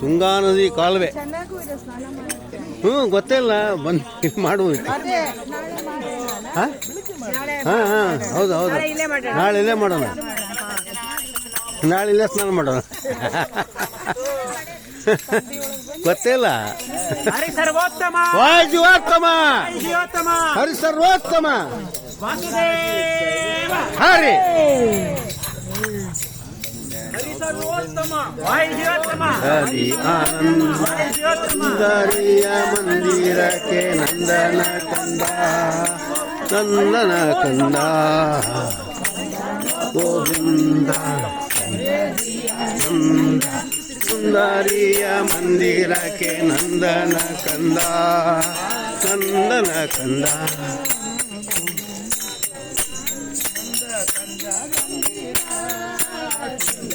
ತುಂಗಾ ನದಿ ಕಾಲುವೆ. ಚೆನ್ನಾಗೂ ಇದೆ ಸ್ನಾನ ಮಾಡೋಕ್ಕೆ ಹ್ಞೂ ಗೊತ್ತಿಲ್ಲ ಬಂದು ಮಾಡುವುದು ನಾಳೆ ಮಾಡೋಣ. ಹಾಂ? ಹಾಂ ಹಾಂ. ಹೌದು ಹೌದು. ನಾಳೆ ಇಲ್ಲೇ ಮಾಡೋಣ. ನಾಳೆ ಇಲ್ಲೇ ಸ್ನಾನ ಮಾಡೋಣ. ಗೊತ್ತಿಲ್ಲ ಹರಿ ಸರ್ವೋತ್ತಮ ವಾಯ್ ಜೀವಾತ್ತಮ. ಹರಿ ಸರ್ವೋತ್ತಮ ಹರಿ. ಹರಿ ಸರ್ವೋತ್ತಮ ವಾಯು ಜೀವೋತ್ತಮ ಹರಿ ಆನಂದ ವಾಯು ಜೀವೋತ್ತಮ ಸುಂದರಿಯ ಮಂದಿರಕ್ಕೆ ನಂದನ ಕಂದ ನಂದನ ಕಂದ ಗೋವಿಂದ ನಂದ ಸುಂದರಿಯ ಮಂದಿರಕ್ಕೆ ನಂದನ ಕಂದ ನಂದನ ಕಂದ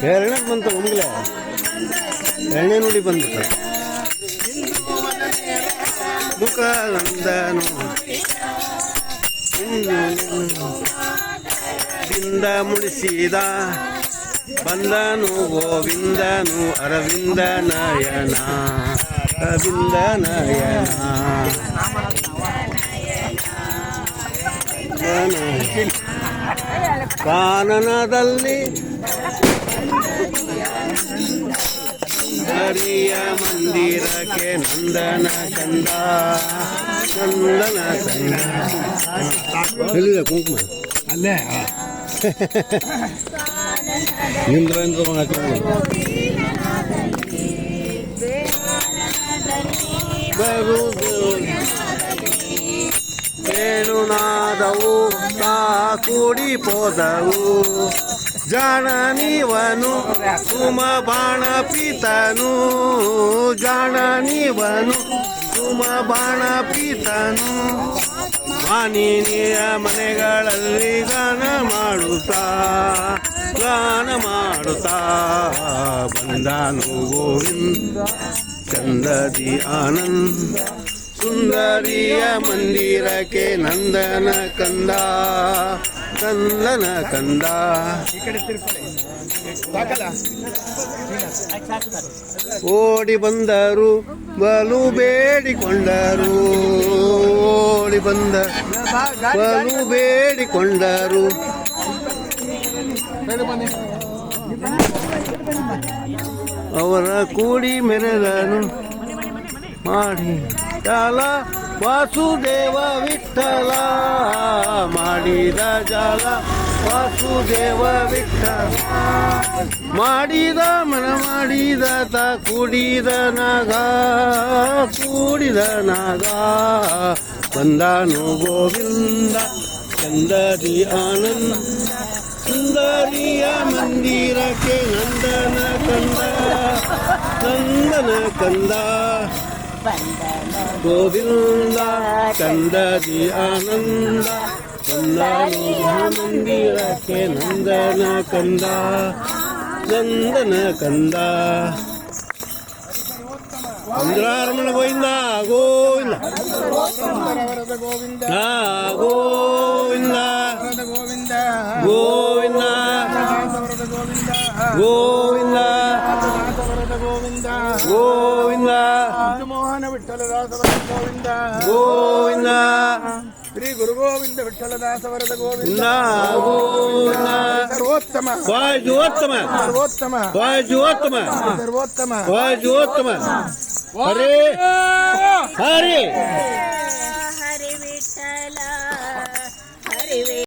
ಎರಡನೇ ಬಂತು ಒಮ್ಗಲೆ ಎರಡನೇ ನುಡಿ ಬಂದಿತ್ತು ಮುಖ ನಂದನು ಮುಡಿಸಿದ ಬಂದನು ಗೋವಿಂದನು ಅರವಿಂದ ನಯನ ಅರವಿಂದ ನಯನ ಕಾನನದಲ್ಲಿ ಹರಿಯ ಮಂದಿರಕ್ಕೆ ನಂದನ ಕಂದ ನಂದನ ಕಂದ ಎಲ್ಲಿದೆ ಕುಂಕುಮ ಅಲ್ಲೇ ನಿಂದ್ರ ನಿಂದ್ರ ಹಾಕಿದ್ರು ಬರುವುದು ವೇಣುನಾದವು ತಾ ಕೂಡಿ ಪೋದವು ಜಾಣ ನೀವನು ಸುಮ ಬಾಣ ಪೀತನು ಜಾಣ ನೀವನು ಸುಮ ಬಾಣ ಪೀತನು ಮಾನಿನಿಯ ಮನೆಗಳಲ್ಲಿ ಗಾನ ಮಾಡುತ್ತಾ ಗಾನ ಮಾಡುತ್ತಾ ಬಂದಾನು ಗೋವಿಂದ ಚಂದದಿ ಆನಂದ. ಸುಂದರಿಯ ಮಂದಿರಕ್ಕೆ ನಂದನ ಕಂದ ನಂದನ ಕಂದ. ಓಡಿ ಬಂದರು ಬಲು ಬೇಡಿಕೊಂಡರು. ಓಡಿ ಬಂದ ಬಲು ಬೇಡಿಕೊಂಡರು. ಅವರ ಕೂಡಿ ಮೆರೆದನು. ಮಾಡಿ. ಜಾಲ ವಾಸುದೇವ ವಿಠಲ ಮಾಡಿದ ಜಾಲ ವಾಸುದೇವ ವಿಠಲ ಮಾಡಿದ ಮನ ಮಾಡಿದ ತ ಕೂಡಿದ ನಾಗ ಕೂಡಿದ ನಾಗ ಬಂದಾನು ಗೋವಿಂದ ಚಂದದಿ ಆನಂದ ಸುಂದರಿಯ ಮಂದಿರಕ್ಕೆ ನಂದನ ಕಂದ ನಂದನ ಕಂದ ಗೋವಿಂದ ಚಂದದಿ ಆನಂದ ಕಂದನು ಮಂದಿರಕ್ಕೆ ನಂದನ ಕಂದ. ನಂದನ ಕಂದ. ಇಂದ್ರಾರಮಣ ಗೋವಿಂದ ಗೋವಿಂದ. ಗೋವಿಂದ. ಗೋವಿಂದ. ಗೋವಿಂದ. ಗೋವಿಂದ. ಗೋವಿಂದ ಗೋವಿಂದ ಗೋವಿಂದ ಗೋವಿಂದ ಗೋವಿಂದ ಮೋಹನ ವಿಠಲದಾಸವರದ ಗೋವಿಂದ ಗೋವಿಂದ ಶ್ರೀ ಗುರು ಗೋವಿಂದ ವಿಠಲದಾಸವರದ ಗೋವಿಂದ ಇಂದ ಗೋವಿಂದ ಸರ್ವೋತ್ತಮ ವಾಯುಜೋತ್ತಮ ಸರ್ವೋತ್ತಮ ವಾಯುಜೋತ್ತಮ ಸರ್ವೋತ್ತಮ ವಾಯುಜೋತ್ತಮ ಹರೇ ಹರೇ